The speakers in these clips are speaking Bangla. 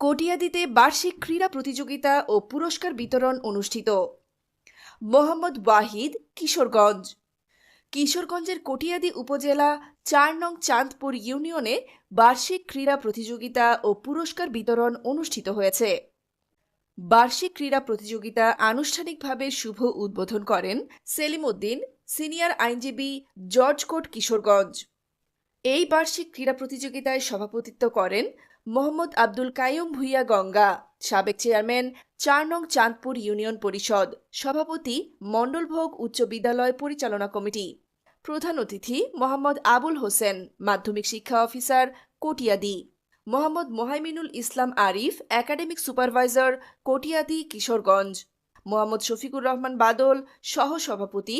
কটিয়াদিতে বার্ষিক ক্রীড়া প্রতিযোগিতা ও পুরস্কার বিতরণ অনুষ্ঠিত। মোহাম্মদ ওয়াহিদ, কিশোরগঞ্জ। কিশোরগঞ্জের কটিয়াদি উপজেলা চার নং চাঁদপুর ইউনিয়নে বার্ষিক ক্রীড়া প্রতিযোগিতা ও পুরস্কার বিতরণ অনুষ্ঠিত হয়েছে। বার্ষিক ক্রীড়া প্রতিযোগিতা আনুষ্ঠানিকভাবে শুভ উদ্বোধন করেন সেলিম উদ্দিন, সিনিয়র আইনজীবী জর্জ কোট কিশোরগঞ্জ। এই বার্ষিক ক্রীড়া প্রতিযোগিতায় সভাপতিত্ব করেন মোহাম্মদ আব্দুল কাইয়ুম ভুইয়া গঙ্গা, সাবেক চেয়ারম্যান চার নং চাঁদপুর ইউনিয়ন পরিষদ, সভাপতি মণ্ডলভোগ উচ্চ বিদ্যালয় পরিচালনা কমিটি। প্রধান অতিথি মোহাম্মদ আবুল হোসেন, মাধ্যমিক শিক্ষা officer Katiadi. Mohammad Mohaiminul Islam Arif, academic supervisor Katiadi Kishoreganj. Mohammad Shafiqur Rahman Badal সহ সভাপতি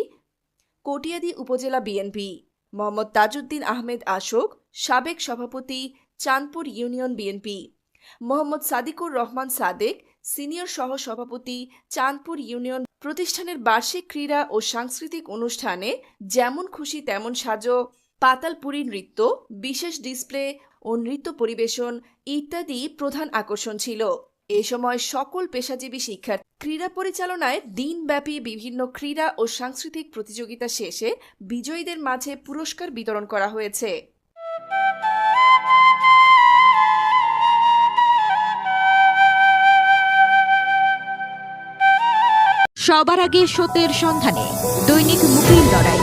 কটিয়াদি উপজেলা বিএনপি। মোহাম্মদ তাজউদ্দিন আহমেদ আশোক, সাবেক সভাপতি Chandpur union BNP. Mohammad Sadiqur Rahman Sadek, senior সহ সভাপতি চাঁদপুর ইউনিয়ন প্রতিষ্ঠানের বার্ষিক ক্রীড়া ও সাংস্কৃতিক অনুষ্ঠানে যেমন খুশি তেমন সাজো। পাতালপুরী নৃত্য, বিশেষ ডিসপ্লে ও নৃত্য পরিবেশন ইত্যাদি প্রধান আকর্ষণ ছিল। এ সময় সকল পেশাজীবী শিক্ষার ক্রীড়া পরিচালনায় দিনব্যাপী বিভিন্ন ক্রীড়া ও সাংস্কৃতিক প্রতিযোগিতা শেষে বিজয়ীদের মাঝে পুরস্কার বিতরণ করা হয়েছে। সবার আগে সতের সন্ধানে দৈনিক মুখের লড়াই।